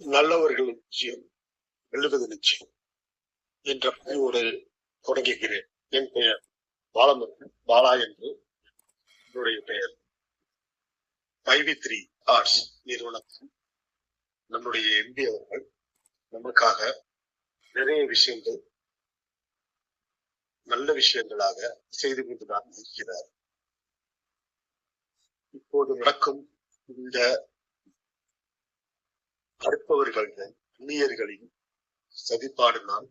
நல்லவர்களின் நிச்சயம் எழுவது நிச்சயம் என்ற பதிவோடு தொடங்குகிறேன். என் பெயர் பாலமுருகன் பாலா என்று என்னுடைய பெயர்? ஐவி த்ரீ ஆர்ட்ஸ் நிறுவனத்தில் நம்முடைய எம்பி அவர்கள் நமக்காக நிறைய விஷயங்கள் நல்ல விஷயங்களாக செய்து கொண்டுதான் இருக்கிறார் இப்போது நடக்கும் இந்த கற்பவர்களின் அந்நியர்களின் சதிப்பாடினால்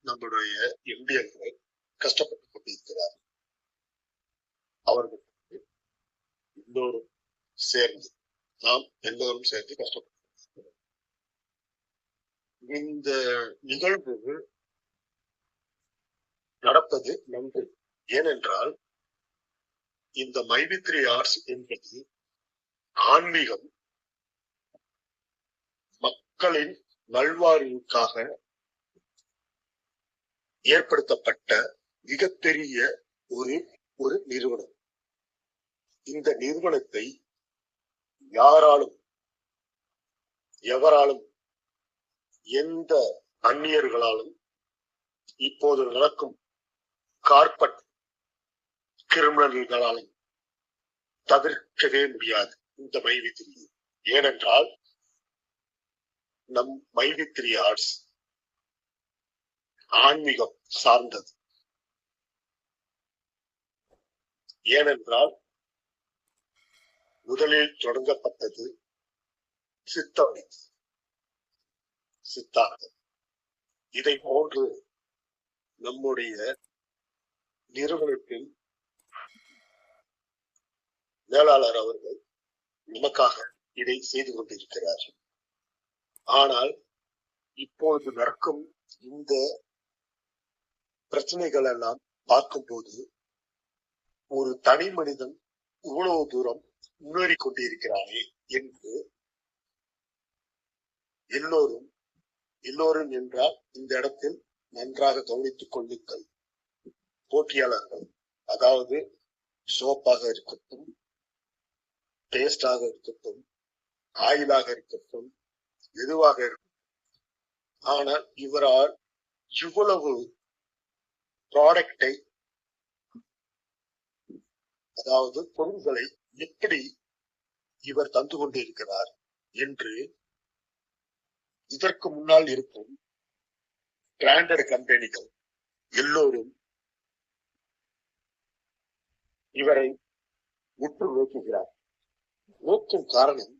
நம்முடைய எம்பியர்கள் கஷ்டப்பட்டு கொண்டிருக்கிறார் அவர்கள் எல்லோரும் சேர்ந்து நாம் எல்லோரும் சேர்ந்து கஷ்டப்பட்டு இந்த நிகழ்வு நடப்பது நன்று. ஏனென்றால் இந்த மைவித்ரி ஆர்ட்ஸ் என்பது ஆன்மீகம் மக்களின் நல்வாழ்வுக்காக ஏற்படுத்தப்பட்ட மிகப்பெரிய ஒரு ஒரு நிறுவனம். இந்த நிறுவனத்தை யாராலும் எவராலும் எந்த அந்நியர்களாலும் இப்போது நடக்கும் கார்பட் கிரிமினல்களாலும் தவிர்க்கவே முடியாது. இந்த மைவித்திரி ஏனென்றால் நம் மைவித்திரி ஆர்ட்ஸ் ஆன்மீகம் சார்ந்தது. ஏனென்றால் முதலில் தொடங்கப்பட்டது சித்தம். சித்தாந்தம். இதை போன்று நம்முடைய நிறுவனத்தின் மேலாளர் அவர்கள் நமக்காக இதை செய்து கொண்டிருக்கிறார்கள். ஆனால் இப்பொழுது நடக்கும் இந்த பிரச்சனைகள் எல்லாம் பார்க்கும்போது ஒரு தனி மனிதன் இவ்வளவு தூரம் முன்னேறி கொண்டிருக்கிறானே என்று எல்லோரும் எல்லோரும் என்றால் இந்த இடத்தில் நன்றாக கவனித்துக் கொள்ளுங்கள். போட்டியாளர்கள் அதாவது சோப்பாக இருக்கட்டும் டேஸ்டாக இருக்கட்டும் ஆயிலாக இருக்கட்டும் எதுவாக இருக்கும்? ஆனால் இவரால் இவ்வளவு ப்ராடக்டை அதாவது பொருள்களை எப்படி இவர் தந்து கொண்டிருக்கிறார் என்று இதற்கு முன்னால் இருக்கும் பிராண்டட் கம்பெனிகள் எல்லோரும் இவரை உற்று நோக்குகிறார் நோக்கும் காரணம்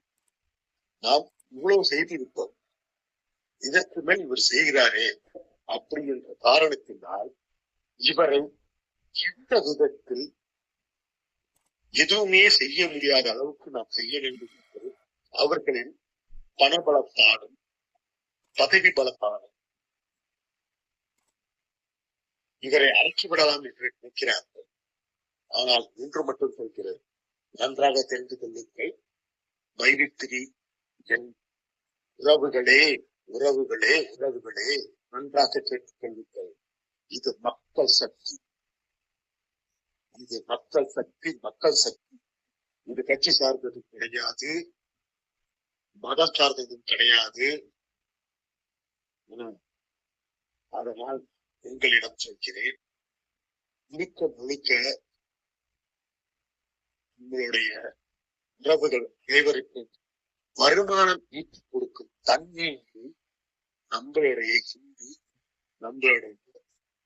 நாம் இவ்வளவு செய்து இருப்பார் இதற்கு மேல் இவர் செய்கிறாரே அப்படி என்ற காரணத்தினால் இவரை எந்த விதத்தில் எதுவுமே செய்ய முடியாத அளவுக்கு நாம் செய்ய வேண்டும் என்று அவர்களின் பணபலத்தாலும் பதவி பலத்தாலும் இவரை அடக்கிவிடலாம் என்று நினைக்கிறார்கள். ஆனால் ஒன்று மட்டும் சொல்கிறது நன்றாக தெரிந்து கொள்ளுங்கள். மைவித்திரி என் உறவுகளே உறவுகளே உறவுகளே நன்றாக கேட்டுக்கொள்ளுங்கள். இது மக்கள் சக்தி. இது மக்கள் சக்தி மக்கள் சக்தி. இது கட்சி சார்ந்தது கிடையாது. மதம் சார்ந்ததும் கிடையாது. அதனால் உங்களிடம் சொல்கிறேன். முழுக்க முழுக்க உங்களுடைய உறவுகள் அனைவருக்கும் வருமானம் ஈட்டி கொடுக்கும் தன்மையை நம்மளுடைய ஹிந்தி நம்மளுடைய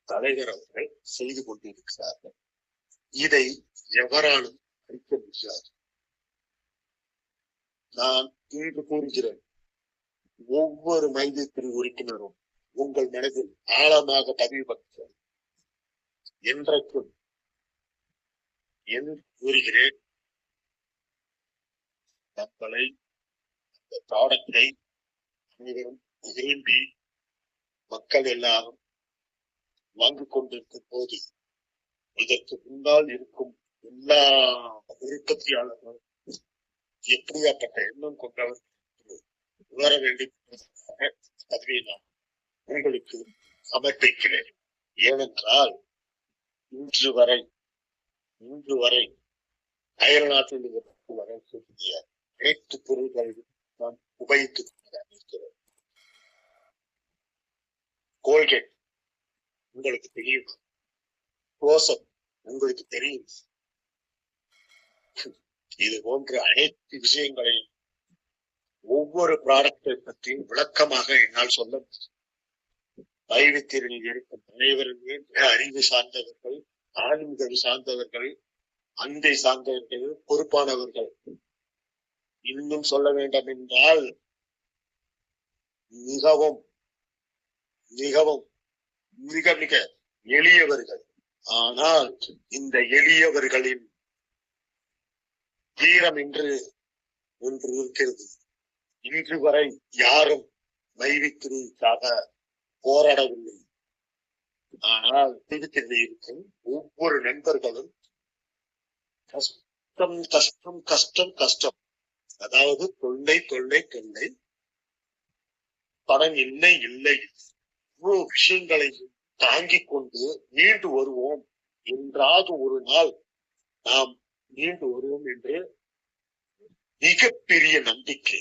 தலைவர் அவர்கள் செய்து கொண்டிருக்கிறார்கள். இதை எவராலும் அளிக்க முடியாது. நான் இன்று கூறுகிறேன் ஒவ்வொரு மையத்தின் உறுப்பினரும் உங்கள் மனதில் ஆழமாக பதிவு பற்ற என்றைக்கும் என்று கூறுகிறேன் நம்மளை ப்ராடக்டை அனைவரும் விரும்பி மக்கள் எல்லாரும் வாங்கிக் கொண்டிருக்கும் போது இதற்கு முன்னால் இருக்கும் எல்லா உற்பத்தியாளர்களும் எப்படியாப்பட்ட எண்ணம் கொண்டவர் உணர வேண்டும் அதுவே நான் உங்களுக்கு சமர்ப்பிக்கிறேன். ஏனென்றால் இன்று வரை இன்று வரை அயல்நாட்டில் வரை கூடிய அனைத்து பொருள்களையும் நாம் உபயோகித்துக் இருக்கிறது கோல்கேட் உங்களுக்கு தெரியும். க்ளோசப் உங்களுக்கு தெரியும். இது போன்ற அனைத்து விஷயங்களையும் ஒவ்வொரு ப்ராடக்டை பற்றியும் விளக்கமாக என்னால் சொல்ல முடியும். வைவித்தியரில் இருக்கும் அனைவருமே மிக அறிவு சார்ந்தவர்கள் ஆன்மீகம் சார்ந்தவர்கள் அன்பை சார்ந்தவர்கள் பொறுப்பானவர்கள். இன்னும் சொல்ல வேண்டும் என்றால் மிகவும் மிகவும் மிக மிக எளியவர்கள். ஆனால் இந்த எளியவர்களின் வீரம் என்று ஒன்று இருக்கிறது. இன்று வரை யாரும் வைவித்திரிக்காக போராடவில்லை. ஆனால் வைவித்திரி இருக்கும் ஒவ்வொரு நண்பர்களும் கஷ்டம் கஷ்டம் கஷ்டம் கஷ்டம். அதாவது தொல்லை தொல்லை தொல்லை பணம் இல்லை இல்லை. இவ்வளவு விஷயங்களையும் தாங்கிக் கொண்டு மீண்டு வருவோம் என்றாவது ஒரு நாள் நாம் மீண்டு வருவோம் என்று மிகப்பெரிய நம்பிக்கை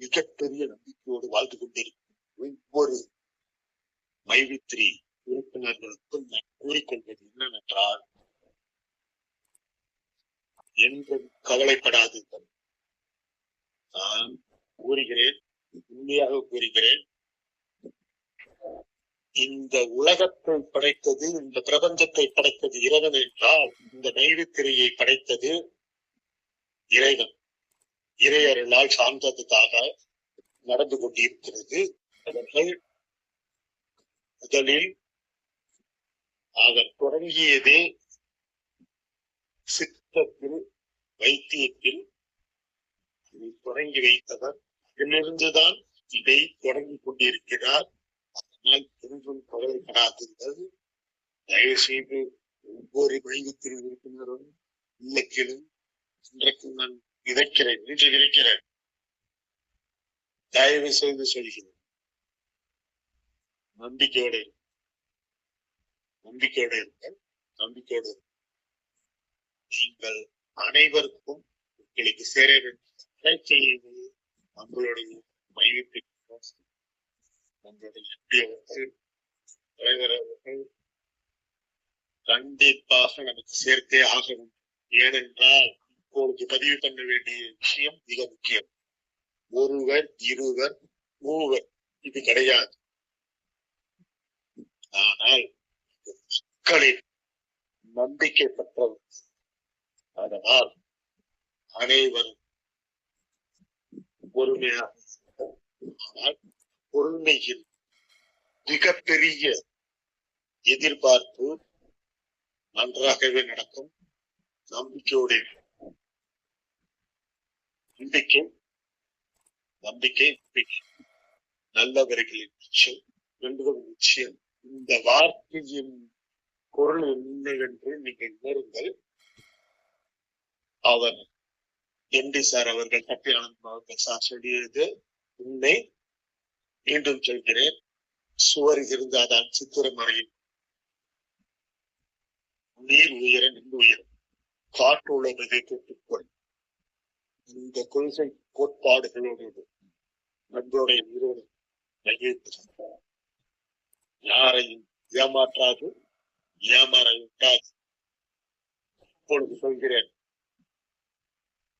மிகப்பெரிய நம்பிக்கையோடு வாழ்ந்து கொண்டிருக்கும் ஒவ்வொரு மைவித்ரி உறுப்பினர்களுக்கும் நான் கூறிக்கொள்வது என்னவென்றால் என்றும் கவலைப்படாதீர்கள். கூறுகிறேன். உண்மையாக கூறுகிறேன். இந்த உலகத்தை படைத்தது இந்த பிரபஞ்சத்தை படைத்தது இறைவன் என்றால் இந்த நைவித்திரையை படைத்தது இறைவன். இறையர்களால் சார்ந்ததுக்காக நடந்து கொண்டிருக்கிறது. அவர்கள் முதலில் அவர் தொடங்கியதே சித்தத்தில் வைத்தியத்தில் தொடங்கி வைத்தவர் என்னிருந்துதான் இதை தொடங்கி கொண்டிருக்கிறார். அதனால் என்றும் கவலைப்படாதீர்கள் தயவு செய்து ஒவ்வொரு வைத்திய உறுப்பினரும் இல்லக்கிலும் இன்றைக்கு நான் விதைக்கிறேன் இன்று இருக்கிறேன் தயவு செய்து சொல்கிறேன். நம்பிக்கையோடு இருங்கள். நம்பிக்கையோடு இருங்கள். நம்பிக்கையோடு நீங்கள் அனைவருக்கும் உங்களுக்கு சேர வேண்டிய அனைத்தையும் நம்மளுடைய மையத்தை நம்மளுடைய தலைவர் அவர்கள் கண்டிப்பாக நமக்கு சேர்த்தே ஆக வேண்டும் ஏனென்றால் இப்பொழுது பதிவு பண்ண வேண்டிய விஷயம் மிக முக்கியம். ஒருவர் இருவர் மூவர் இது கிடையாது. ஆனால் மக்களின் நம்பிக்கை பெற்றவர். அதனால் அனைவரும் பொறுமையாக ஆனால் பொறுமையில் மிகப்பெரிய எதிர்பார்ப்பு நன்றாகவே நடக்கும். நம்பிக்கையோடு நம்பிக்கை நம்பிக்கை நம்பிக்கை. நல்லவர்களின் நிச்சயம் என்பது நிச்சயம். இந்த வார்த்தையின் பொருள் என்னவென்று நீங்கள் உணருங்கள். அவர் எம்டி சார் அவர்கள் சத்யானந்த் அவர்கள் சார் சொல்லியது உண்மை. மீண்டும் சொல்கிறேன். சுவர் இருந்தாதான் சித்திரம் அறையும் நீர் உயர நின்று உயரும். காற்று உள்ளதை கேட்டுக்கொள். இந்த கொள்கை கோட்பாடுகளோடு நம்மளுடைய நிறுவனம் கையெழுத்து யாரையும் ஏமாற்றாது ஏமாற விட்டாது. இப்பொழுது சொல்கிறேன்.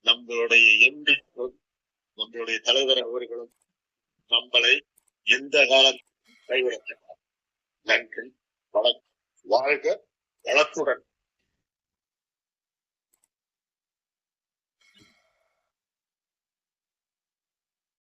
நம்மளுடைய எம்பிக்கும் நம்மளுடைய தலைவர் அவர்களும் நம்மளை எந்த காலம் கைவிடக்கூடாது. நன்றி வணக்கம். வாழ்க வளத்துடன்.